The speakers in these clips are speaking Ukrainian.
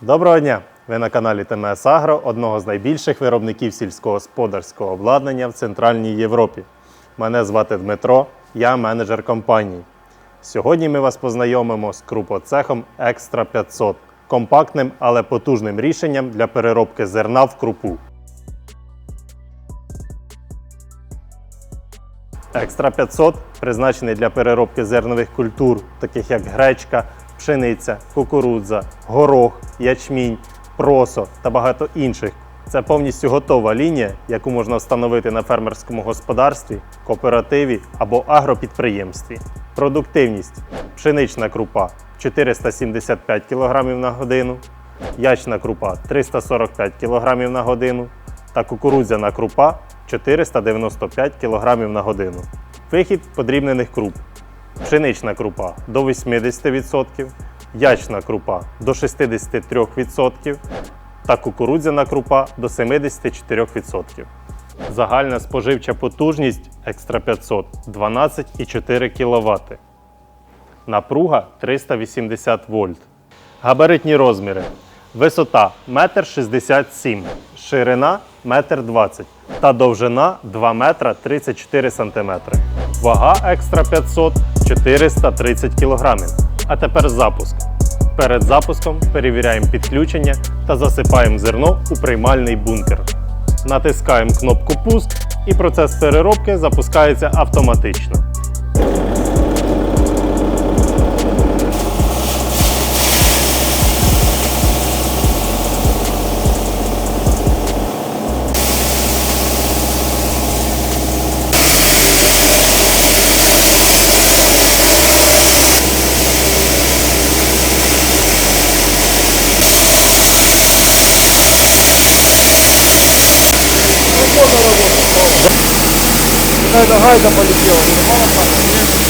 Доброго дня! Ви на каналі ТМС Агро, одного з найбільших виробників сільськогосподарського обладнання в Центральній Європі. Мене звати Дмитро, я менеджер компанії. Сьогодні ми вас познайомимо з крупоцехом Екстра 500 компактним, але потужним рішенням для переробки зерна в крупу. Екстра 500 призначений для переробки зернових культур, таких як гречка, пшениця, кукурудза, горох, ячмінь, просо та багато інших. Це повністю готова лінія, яку можна встановити на фермерському господарстві, кооперативі або агропідприємстві. Продуктивність: пшенична крупа 475 кг на годину, ячна крупа 345 кг на годину та кукурудзяна крупа 495 кг на годину. Вихід подрібнених круп. Пшенична крупа до 80%, ячна крупа до 63% та кукурудзяна крупа до 74%. Загальна споживча потужність Екстра 500 12,4 кВт. Напруга 380 вольт. Габаритні розміри. Висота 1,67 м, ширина 1,20 м та довжина 2 метра 34 см. Вага Екстра 500 430 кг. А тепер запуск. Перед запуском перевіряємо підключення та засипаємо зерно у приймальний бункер. Натискаємо кнопку Пуск і процес переробки запускається автоматично. Какая-то гайда полетела. Мало так.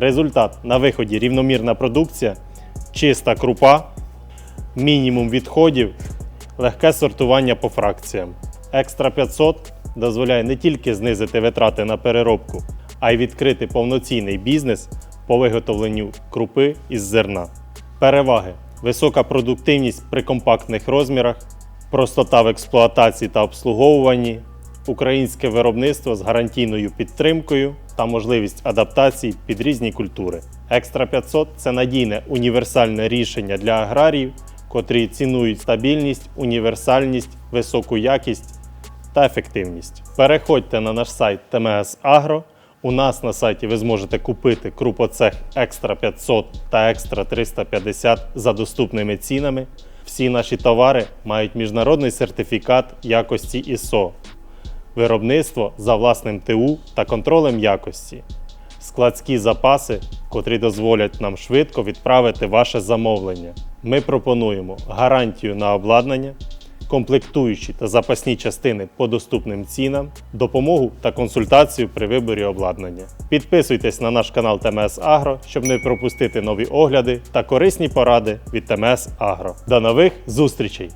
Результат на виході рівномірна продукція, чиста крупа, мінімум відходів, легке сортування по фракціям. Екстра 500 дозволяє не тільки знизити витрати на переробку, а й відкрити повноцінний бізнес по виготовленню крупи із зерна. Переваги: висока продуктивність при компактних розмірах, простота в експлуатації та обслуговуванні, українське виробництво з гарантійною підтримкою та можливість адаптації під різні культури. Екстра 500 це надійне універсальне рішення для аграріїв, котрі цінують стабільність, універсальність, високу якість та ефективність. Переходьте на наш сайт ТМС Агро. У нас на сайті ви зможете купити крупоцех Екстра 500 та Екстра 350 за доступними цінами. Всі наші товари мають міжнародний сертифікат якості ISO виробництво за власним ТУ та контролем якості, складські запаси, котрі дозволять нам швидко відправити ваше замовлення. Ми пропонуємо гарантію на обладнання, комплектуючі та запасні частини по доступним цінам, допомогу та консультацію при виборі обладнання. Підписуйтесь на наш канал ТМС Агро, щоб не пропустити нові огляди та корисні поради від ТМС Агро. До нових зустрічей!